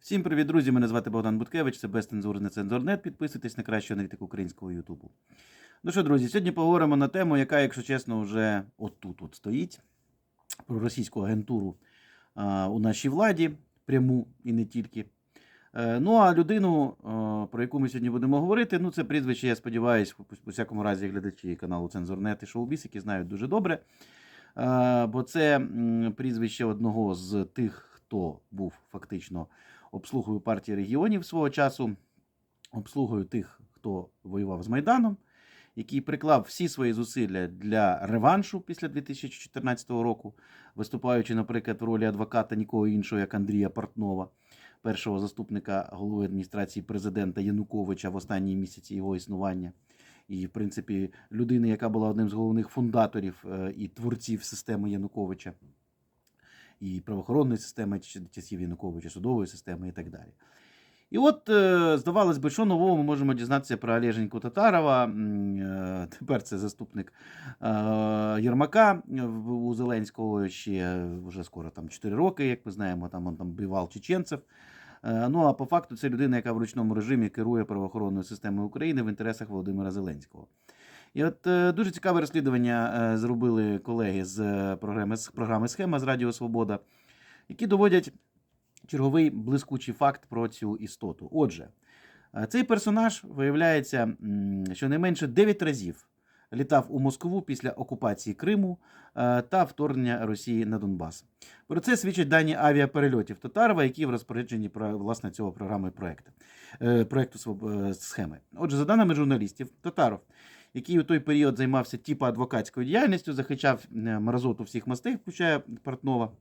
Всім привіт, друзі! Мене звати Богдан Буткевич, це безцензурний цензорнет. Підписуйтесь на кращу аналітику українського Ютубу. Ну що, друзі, сьогодні поговоримо на тему, яка, якщо чесно, вже отут от стоїть про російську агентуру а, у нашій владі, пряму і не тільки. Е, Ну, а людину, е, про яку ми сьогодні будемо говорити, ну, це прізвище, я сподіваюся, у всякому разі, глядачі каналу Цензорнет і Шоубіс, які знають дуже добре. Е, Бо це м, прізвище одного з тих, хто був фактично обслугою партії регіонів свого часу, обслугою тих, хто воював з Майданом, який приклав всі свої зусилля для реваншу після 2014 року, виступаючи, наприклад, в ролі адвоката нікого іншого, як Андрія Портнова, першого заступника голови адміністрації президента Януковича в останні місяці його існування. І, в принципі, людини, яка була одним з головних фундаторів е, і творців системи Януковича, і правоохоронної системи часів Януковича, судової системи і так далі. І от, е, здавалось би, що нового ми можемо дізнатися про Олеженьку Татарова. Е, Тепер це заступник е, Єрмака у Зеленського ще вже скоро там 4 роки, як ми знаємо, там он там бивав чеченцев. Е, Ну а по факту це людина, яка в ручному режимі керує правоохоронною системою України в інтересах Володимира Зеленського. І от е, дуже цікаве розслідування е, зробили колеги з е, програми, з програми Схема з Радіо Свобода, які доводять черговий блискучий факт про цю істоту. Отже, цей персонаж виявляється, м, щонайменше 9 разів літав у Москву після окупації Криму та вторгнення Росії на Донбас. Про це свідчать дані авіаперельотів Татарова, які в розпорядженні власне цього програми проекту, проекту схеми. Отже, за даними журналістів, Татаров, який у той період займався типу адвокатською діяльністю, захищав е, мразоту всіх мастей, включає Портнова.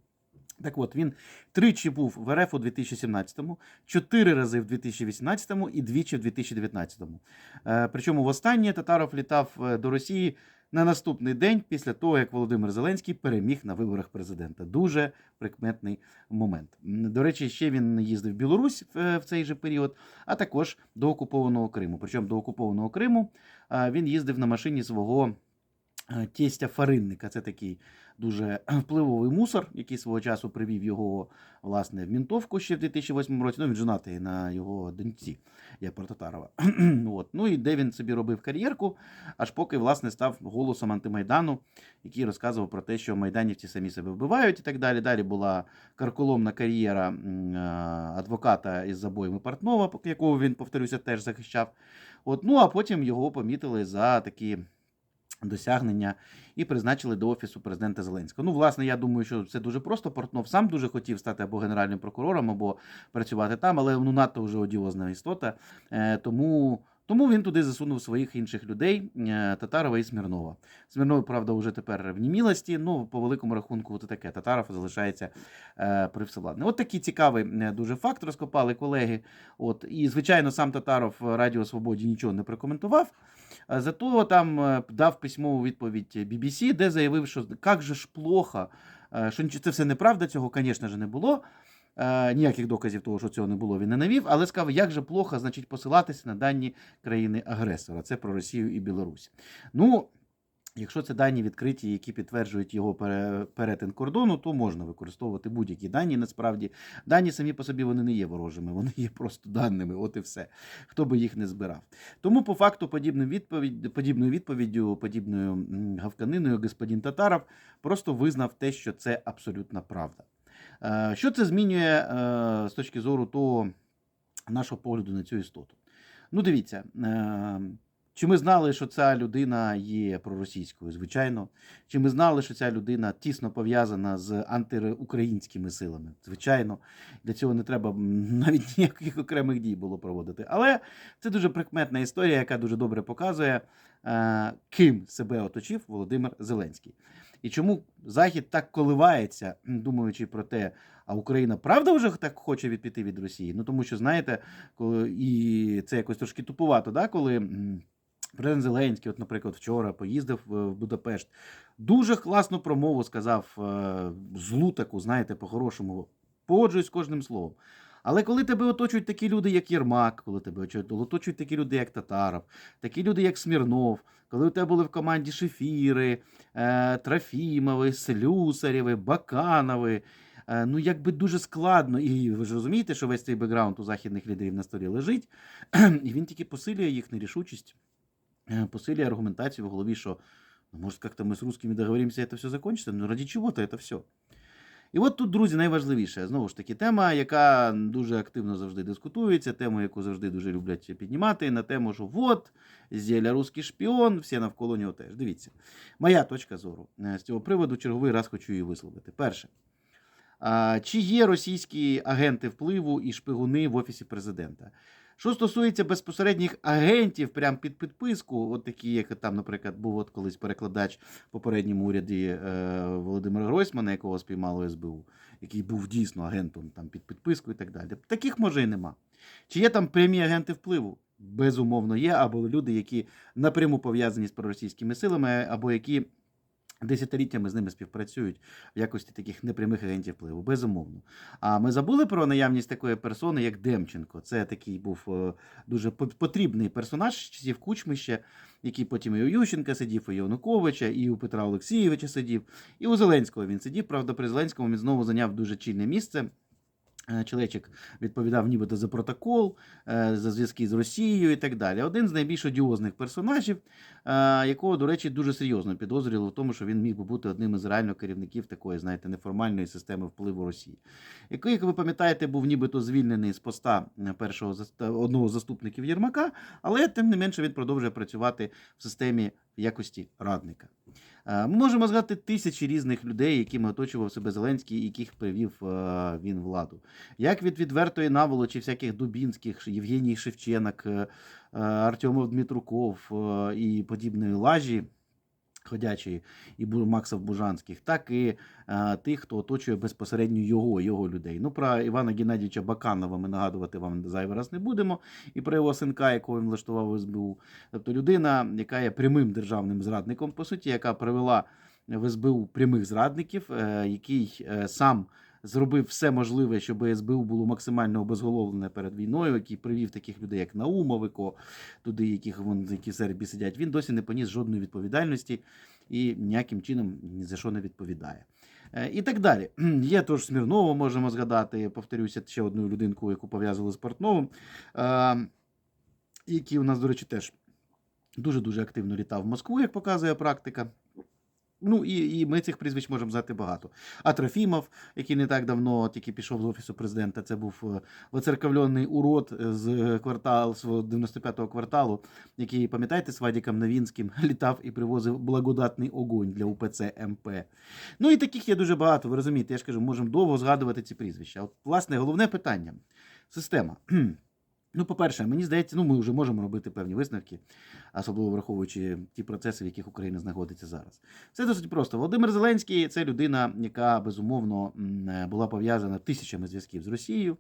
Так от, він тричі був в РФ у 2017-му, чотири рази в 2018-му і двічі в 2019-му. Причому Причому востаннє Татаров літав е, до Росії на наступний день після того, як Володимир Зеленський переміг на виборах президента. Дуже прикметний момент. До речі, ще він їздив в Білорусь в, в цей же період, а також до окупованого Криму. Причому до окупованого Криму е, він їздив на машині свого е, тестя Фаринника. Це такий дуже впливовий мусор, який свого часу привів його власне в мінтовку ще в 2008 році. Ну він женатий на його доньці, я про Татарова. От. Ну і де він собі робив кар'єрку, аж поки власне став голосом антимайдану, який розказував про те, що майданівці самі себе вбивають і так далі. Далі була карколомна кар'єра е, адвоката із забоями Портнова, якого він, повторюся, теж захищав. От, ну а потім його помітили за такі досягнення і призначили до офісу президента Зеленського. Ну, власне, я думаю, що це дуже просто. Портнов сам дуже хотів стати або генеральним прокурором, або працювати там, але ну надто вже одіозна істота. Е, тому. Тому він туди засунув своїх інших людей е, Татарова і Смірнова. Смірнов, правда, вже тепер в німілості. Ну, по великому рахунку, це таке. Татаров залишається е, при всевладне. От такий цікавий е, дуже факт розкопали колеги. От і звичайно, сам Татаров Радіо Свободі нічого не прокоментував. А Зато там е, дав письмову відповідь BBC, де заявив, що як же ж плохо, е, що це все неправда, цього, звісно ж, не було. Е, Ніяких доказів того, що цього не було, він не навів, але сказав, як же плохо, значить, посилатися на дані країни-агресора. Це про Росію і Білорусь. Ну, якщо це дані відкриті, які підтверджують його перетин кордону, то можна використовувати будь-які дані. Насправді, дані самі по собі вони не є ворожими, вони є просто даними. От і все. Хто би їх не збирав. Тому, по факту, подібним відповідь, подібною відповіддю, подібною гавканиною господин Татаров просто визнав те, що це абсолютна правда. Е, Що це змінює е, з точки зору того нашого погляду на цю істоту? Ну, дивіться. Чи ми знали, що ця людина є проросійською? Звичайно. Чи ми знали, що ця людина тісно пов'язана з антиукраїнськими силами? Звичайно. Для цього не треба навіть ніяких окремих дій було проводити. Але це дуже прикметна історія, яка дуже добре показує, е, ким себе оточив Володимир Зеленський. І чому Захід так коливається, думаючи про те, а Україна правда вже так хоче відпіти від Росії? Ну тому що, знаєте, коли і це якось трошки тупувато, да, коли. Президент Зеленський, от, наприклад, вчора поїздив е, в Будапешт. Дуже класну промову сказав е, злу таку, знаєте, по-хорошому. Погоджуюсь з кожним словом. Але коли тебе оточують такі люди, як Єрмак, коли тебе оточують- такі люди, як Татаров, такі люди, як Смірнов, коли у тебе були в команді Шефіри, е, Трофімови, Слюсарєви, Баканови, Ну, якби дуже складно, і ви ж розумієте, що весь цей бекграунд у західних лідерів на столі лежить, і він тільки посилює їх нерішучість, е, посилює аргументацію в голові, що ну, може, як-то ми з русскими договоримося, і це все закончиться. Ну, раді чого-то це все. І от тут, друзі, найважливіше, знову ж таки, тема, яка дуже активно завжди дискутується, тему, яку завжди дуже люблять піднімати, на тему, що от, зєля русський шпіон, всі навколо нього теж. Дивіться, моя точка зору е, з цього приводу черговий раз хочу її висловити. Перше. Чи є російські агенти впливу і шпигуни в офісі президента? Що стосується безпосередніх агентів, прямо під підписку, от такі, як там, наприклад, був от колись перекладач в попередньому уряді е, Володимира Гройсмана, якого спіймало СБУ, який був дійсно агентом там під підписку і так далі. Таких може і нема. Чи є там прямі агенти впливу? Безумовно, є, або люди, які напряму пов'язані з проросійськими силами, або які десятиліттями з ними співпрацюють в якості таких непрямих агентів впливу. Безумовно. А ми забули про наявність такої персони, як Демченко. Це такий був е, дуже потрібний персонаж з часів Кучми ще, який потім і у Ющенка сидів, і у Януковича, і у Петра Олексійовича сидів, і у Зеленського він сидів. Правда, при Зеленському він знову зайняв дуже чільне місце. Е, Чолечик відповідав нібито за протокол, е, за зв'язки з Росією і так далі. Один з найбільш одіозних персонажів, е, якого, до речі, дуже серйозно підозрювали в тому, що він міг би бути одним із реально керівників такої, знаєте, неформальної системи впливу Росії, який, як ви пам'ятаєте, був нібито звільнений з поста першого одного заступників Єрмака, але тим не менше він продовжує працювати в системі в якості радника. Е, Ми можемо згадати тисячі різних людей, якими оточував себе Зеленський, яких привів е, він владу. Як від відвертої наволочі всяких Дубінських, Євгеній Шевченок, е, Артемов Дмитруков і подібної лажі. Ходячої і Макса Бужанських, так і е, тих, хто оточує безпосередньо його, його людей. Ну, про Івана Геннадійовича Баканова ми нагадувати вам зайвий раз не будемо, і про його синка, якого він влаштував СБУ. Тобто людина, яка є прямим державним зрадником, по суті, яка привела в СБУ прямих зрадників, е, який е, сам зробив все можливе, щоб СБУ було максимально обезголовлене перед війною, який привів таких людей, як Наумовико, туди, яких вон які сербі сидять. Він досі не поніс жодної відповідальності і ніяким чином ні за що не відповідає. Е, І так далі. Є тож Смірнова, можемо згадати, повторюся, ще одну людинку, яку пов'язували з Портновим, е, який у нас, до речі, теж дуже-дуже активно літав в Москву, як показує практика. Ну і, і ми цих прізвищ можемо знати багато. А Трофімов, який не так давно тільки пішов з офісу президента, це був е, воцерковлений урод з кварталу з 95-го кварталу, який, пам'ятаєте, з Вадіком Новінським літав і привозив благодатний огонь для УПЦ МП. Ну і таких є дуже багато. Ви розумієте, я ж кажу, можемо довго згадувати ці прізвища. От, власне, головне питання система. Ну, по-перше, мені здається, ну ми вже можемо робити певні висновки, особливо враховуючи ті процеси, в яких Україна знаходиться зараз. Все досить просто. Володимир Зеленський це людина, яка безумовно була пов'язана тисячами зв'язків з Росією.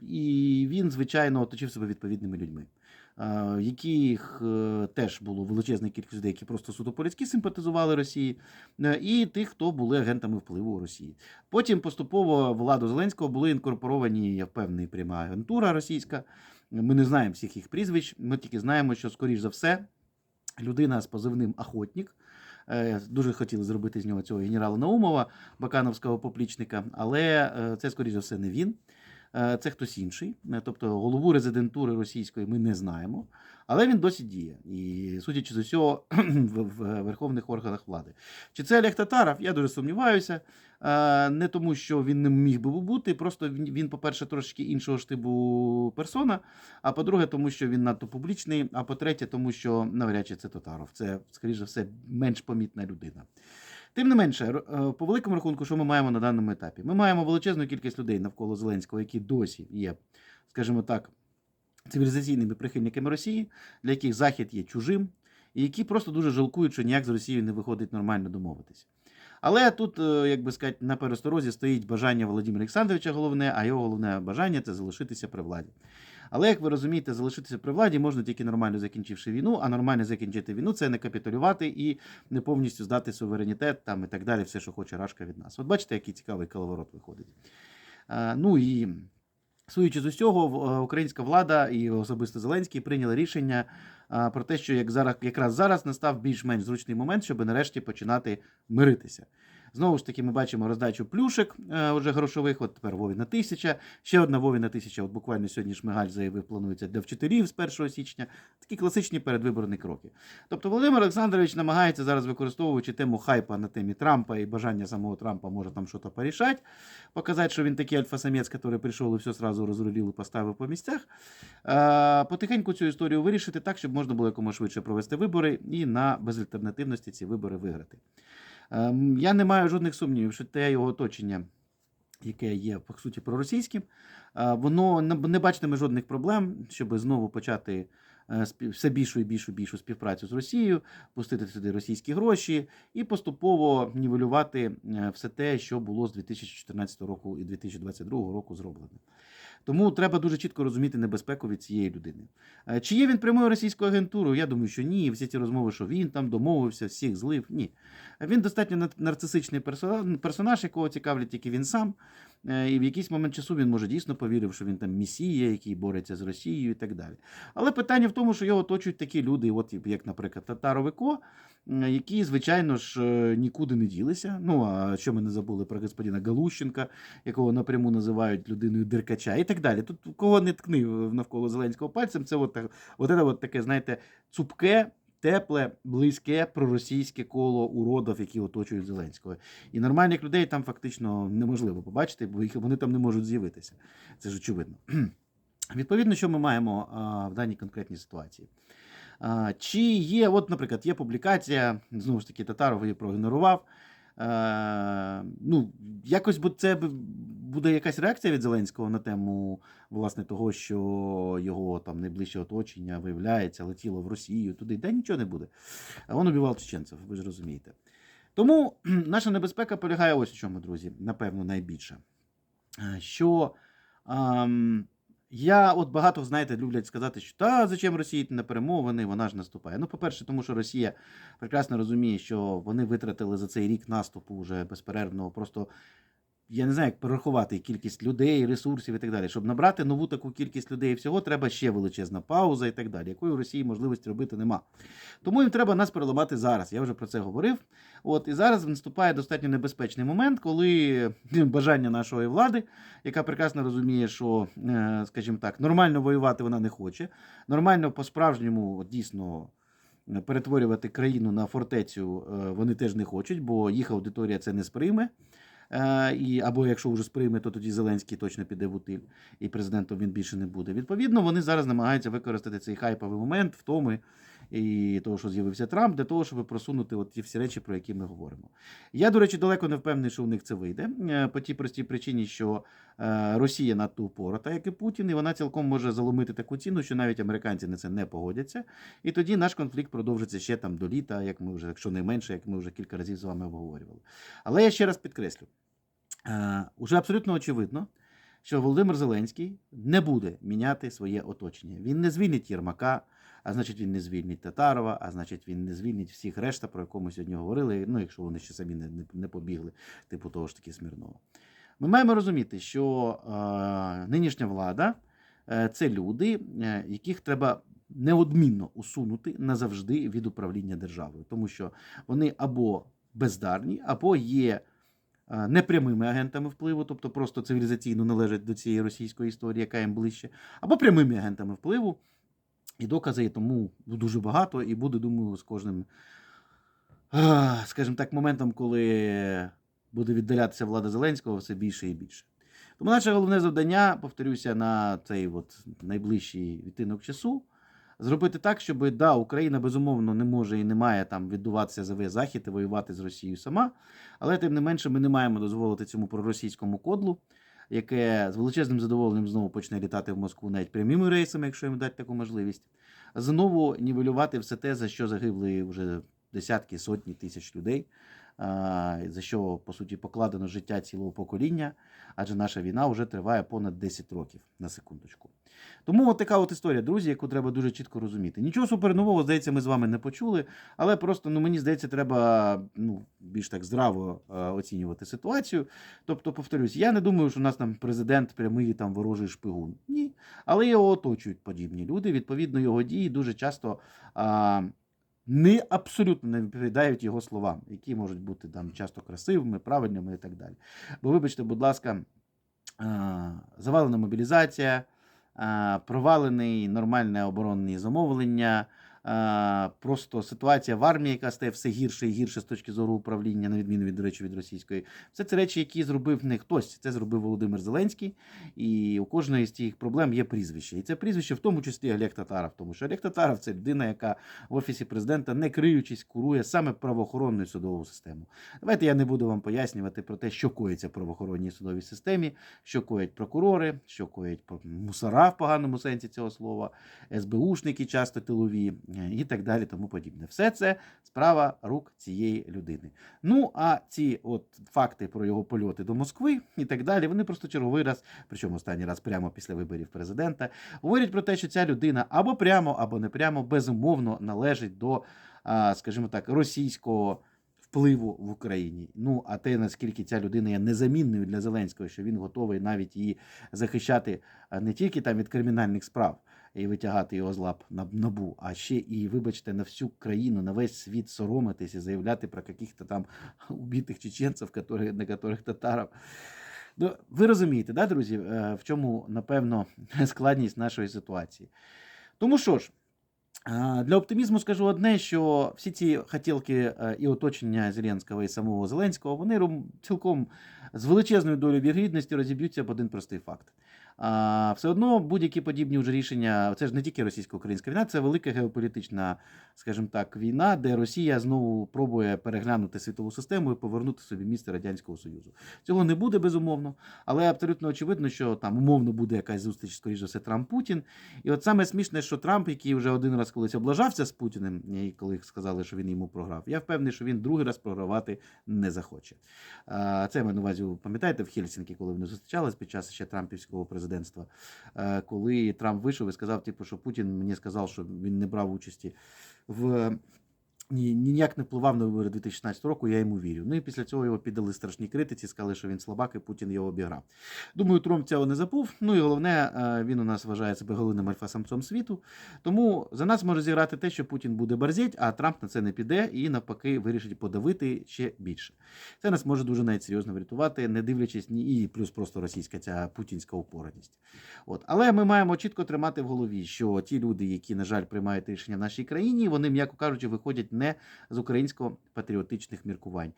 І він, звичайно, оточив себе відповідними людьми, яких е, теж було величезна кількість людей, які просто суто по-людськи симпатизували Росії, е, і тих, хто були агентами впливу Росії. Потім поступово владу Зеленського були інкорпоровані, я впевнений, пряма агентура російська. Ми не знаємо всіх їх прізвищ. Ми тільки знаємо, що, скоріш за все, людина з позивним Охотник. е, Дуже хотіли зробити з нього цього генерала Наумова, Бакановського поплічника, але е, це, скоріш за все, не він. Е, Це хтось інший. Е, Тобто голову резидентури російської ми не знаємо, але він досі діє. І судячи з усього, в верховних органах влади. Чи це Олег Татаров? Я дуже сумніваюся. Е, Не тому, що він не міг би бути, просто він, по-перше, трошки іншого штибу персона. А по-друге, тому що він надто публічний. А по-третє, тому що навряд чи це Татаров. Це, скоріш за все, менш помітна людина. Тим не менше, е, по великому рахунку, що ми маємо на даному етапі? Ми маємо величезну кількість людей навколо Зеленського, які досі є, скажімо так, цивілізаційними прихильниками Росії, для яких Захід є чужим, і які просто дуже жалкують, що ніяк з Росією не виходить нормально домовитися. Але тут, е, як би сказати, на пересторозі стоїть бажання Володимира Олександровича головне, а його головне бажання це залишитися при владі. Але як ви розумієте, залишитися при владі можна тільки нормально закінчивши війну, а нормально закінчити війну це не капітулювати і не повністю здати суверенітет там і так далі, все, що хоче Рашка від нас. От бачите, який цікавий коловорот виходить. А, ну і Суючи з усього, е, українська влада і особисто Зеленський прийняли рішення про те, що як зараз, якраз зараз настав більш-менш зручний момент, щоб нарешті починати миритися. Знову ж таки, ми бачимо роздачу плюшек е, уже грошових. От тепер Вовіна тисяча. Ще одна Вовіна тисяча. От буквально сьогодні Шмигаль заявив, планується для вчителів з 1 січня. Такі класичні передвиборні кроки. Тобто Володимир Олександрович намагається зараз використовуючи тему хайпа на темі Трампа і бажання самого Трампа може там щось порішати, показати, що він такий альфа-самець, який прийшов і все сразу розрулив і поставив по місцях. Е, Потихеньку цю історію вирішити так, щоб можна було якомога швидше провести вибори і на безальтернативності ці вибори виграти. Ем, Я не маю жодних сумнівів, що те його оточення, яке є по суті проросійським, е, воно не- бачитиме жодних проблем, щоб знову почати е, все більшу і більшу більшу співпрацю з Росією, пустити сюди російські гроші і поступово нівелювати е, все те, що було з 2014 року і 2022 року зроблено. Тому треба дуже чітко розуміти небезпеку від цієї людини. Е, Чи є він прямою російською агентурою? Я думаю, що ні. Всі ці розмови, що він там домовився, всіх злив. Ні. Він достатньо нар- нарцисичний персонаж, якого цікавлять тільки він сам. Е, І в якийсь момент часу він може дійсно повірив, що він там месія, який бореться з Росією і так далі. Але питання в тому, що його оточують такі люди, от як, наприклад, Татаровико, які, звичайно ж, е, нікуди не ділися. Ну а що ми не забули про господина Галущенка, якого напряму називають людиною диркача, і так далі. Тут кого не ткни навколо Зеленського пальцем, це от, от, от таке, знаєте, цупке. Тепле, близьке проросійське коло уродів, які оточують Зеленського. І нормальних людей там фактично неможливо побачити, бо їх вони там не можуть з'явитися. Це ж очевидно. Відповідно, що ми маємо в даній конкретній ситуації. Чи є, от, наприклад, є публікація, знову ж таки, Татаров її проігнорував. Е, ну, якось бу- це буде якась реакція від Зеленського на тему власне того, що його там найближче оточення виявляється, летіло в Росію туди. Де нічого не буде. А він убивав чеченців, ви ж розумієте. Тому наша небезпека полягає ось у чому, друзі, напевно, найбільше. Е, Що ем, я, от багато, знаєте, люблять сказати, що та зачем Росії йти на перемовини, вона ж наступає. Ну, по-перше, тому що Росія прекрасно розуміє, що вони витратили за цей рік наступу вже безперервного. Просто я не знаю, як перерахувати кількість людей, ресурсів і так далі. Щоб набрати нову таку кількість людей всього, треба ще величезна пауза і так далі, якої у Росії можливості робити нема. Тому їм треба нас переламати зараз. Я вже про це говорив. От і зараз наступає достатньо небезпечний момент, коли бажання нашої влади, яка прекрасно розуміє, що, е, скажімо так, нормально воювати вона не хоче, нормально по-справжньому дійсно. е, Перетворювати країну на фортецю е, вони теж не хочуть, бо їх аудиторія це не сприйме. Е, і, або якщо вже сприйме, то тоді Зеленський точно піде в утиль, і президентом він більше не буде. Відповідно, вони зараз намагаються використати цей хайповий момент втоми і того, що з'явився Трамп, для того, щоб просунути от ті всі речі, про які ми говоримо. Я, до речі, далеко не впевнений, що у них це вийде. е, По тій простій причині, що е, Росія надто упорота, як і Путін, і вона цілком може заломити таку ціну, що навіть американці на це не погодяться. І тоді наш конфлікт продовжиться ще там до літа, як ми вже, якщо не менше, як ми вже кілька разів з вами обговорювали. Але я ще раз підкреслю: е, уже абсолютно очевидно, що Володимир Зеленський не буде міняти своє оточення. Він не звільнить Єрмака, а значить, він не звільнить Татарова, а значить, він не звільнить всіх решта, про яку ми сьогодні говорили. Ну, якщо вони ще самі не, не, не побігли, типу того ж таки Смірнова. Ми маємо розуміти, що е, нинішня влада е, це люди, е, яких треба неодмінно усунути назавжди від управління державою, тому що вони або бездарні, або є е, непрямими агентами впливу, тобто просто цивілізаційно належать до цієї російської історії, яка їм ближче, або прямими агентами впливу. І докази тому дуже багато, і буде, думаю, з кожним, скажімо так, моментом, коли буде віддалятися влада Зеленського, все більше і більше. Тому наше головне завдання, повторюся, на цей от найближчий відтинок часу. Зробити так, щоб да, Україна безумовно не може і не має там віддуватися за весь захід і воювати з Росією сама. Але тим не менше, ми не маємо дозволити цьому проросійському кодлу, яке з величезним задоволенням знову почне літати в Москву навіть прямими рейсами, якщо їм дати таку можливість, знову нівелювати все те, за що загибли вже десятки, сотні тисяч людей, за що по суті покладено життя цілого покоління, адже наша війна вже триває понад 10 років на секундочку. Тому от така от історія, друзі, яку треба дуже чітко розуміти. Нічого супернового, здається, ми з вами не почули, але просто ну мені здається, треба ну більш так здраво е, оцінювати ситуацію. Тобто, повторюсь, я не думаю, що у нас там президент прямий там ворожий шпигун. Ні. Але його оточують подібні люди. Відповідно, його дії дуже часто а, не абсолютно не відповідають його словам, які можуть бути там часто красивими, правильними і так далі. Бо, вибачте, будь ласка, завалена мобілізація, провалений нормальне оборонні замовлення. А, Просто ситуація в армії, яка стає все гірше і гірше з точки зору управління, на відміну від до речі, від російської. Все це речі, які зробив не хтось. Це зробив Володимир Зеленський. І у кожної з цих проблем є прізвище. І це прізвище, в тому числі Олег Татаров. Тому що Олег Татаров це людина, яка в офісі президента, не криючись, курує саме правоохоронну судову систему. Давайте я не буду вам пояснювати про те, що коїться в правоохоронній судовій системі, що коять прокурори, що коять мусора в поганому сенсі цього слова, СБУшники часто тилові е, і так далі, тому подібне. Все це справа рук цієї людини. Ну а ці от факти про його польоти до Москви і так далі, вони просто черговий раз, причому останній раз прямо після виборів президента, говорять про те, що ця людина або прямо, або не прямо безумовно належить до, скажімо так, російського. Впливу в Україні. Ну а те, наскільки ця людина є незамінною для Зеленського, що він готовий навіть її захищати не тільки там від кримінальних справ і витягати його з лап на набу, а ще і, вибачте, на всю країну, на весь світ соромитись і заявляти про каких-то там убитих чеченців, на яких татарів. Ну, ви розумієте, да, друзі, е, в чому, напевно, складність нашої ситуації. Тому що ж, е, для оптимізму скажу одне, що всі ці хотілки е, і оточення Зеленського і самого Зеленського, вони цілком з величезною долею вірогідності розіб'ються об один простий факт. А, все одно будь-які подібні вже рішення, це ж не тільки російсько-українська війна, це велика геополітична, скажімо так, війна, де Росія знову пробує переглянути світову систему і повернути собі місце Радянського Союзу. Цього не буде безумовно, але абсолютно очевидно, що там умовно буде якась зустріч, скоріш за все, Трамп-Путін. І от саме смішне, що Трамп, який вже один раз колись облажався з Путіним, і коли сказали, що він йому програв, я впевнений, що він другий раз програвати не захоче. А, Це я маю на увазі, пам'ятаєте, в Хельсінкі, коли вони зустрічались під час ще Трампівського президентства, е, коли Трамп вийшов і сказав, типу, що Путін мені сказав, що він не брав участі в. Ні, ніяк не впливав на вибори 2016 року, я йому вірю. Ну і після цього його піддали страшній критиці, сказали, що він слабак, і Путін його обіграв. Думаю, Трамп цього не забув. Ну і головне, е, він у нас вважає себе головним альфа-самцом світу. Тому за нас може зіграти те, що Путін буде борзіть, а Трамп на це не піде і навпаки вирішить подавити ще більше. Це нас може дуже навіть серйозно врятувати, не дивлячись ні і плюс просто російська ця путінська упораність. От. Але ми маємо чітко тримати в голові, що ті люди, які, на жаль, приймають рішення в нашій країні, вони, м'яко кажучи, виходять не з українсько-патріотичних міркувань.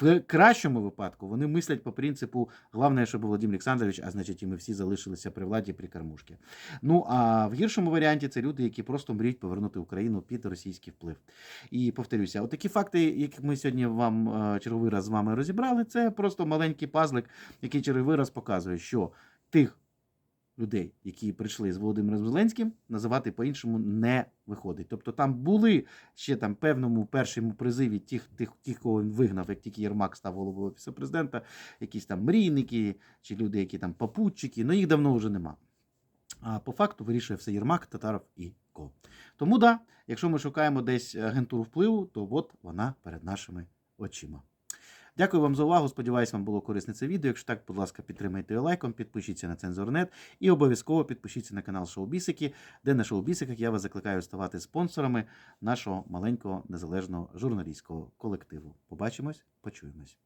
В кращому випадку вони мислять по принципу головне, щоб Володимир Олександрович, а значить, і ми всі залишилися при владі при кормушки. Ну а в гіршому варіанті це люди, які просто мріють повернути Україну під російський вплив. І повторюся, от такі факти, які ми сьогодні вам е, черговий раз з вами розібрали, це просто маленький пазлик, який черговий раз показує, що тих людей, які прийшли з Володимиром Зеленським, називати по-іншому не виходить. Тобто там були ще там певному першому призиві тих, тих, тих, кого він вигнав, як тільки Єрмак став головою офісу президента, якісь там мрійники чи люди, які там попутчики, ну їх давно вже нема. А по факту вирішує все Єрмак, Татаров і Ко. Тому да, якщо ми шукаємо десь агентуру впливу, то от вона перед нашими очима. Дякую вам за увагу. Сподіваюсь, вам було корисне це відео. Якщо так, будь ласка, підтримайте його лайком, підпишіться на Цензорнет і обов'язково підпишіться на канал Шоубісики, де на Шоу Бісиках я вас закликаю ставати спонсорами нашого маленького незалежного журналістського колективу. Побачимось, почуємось.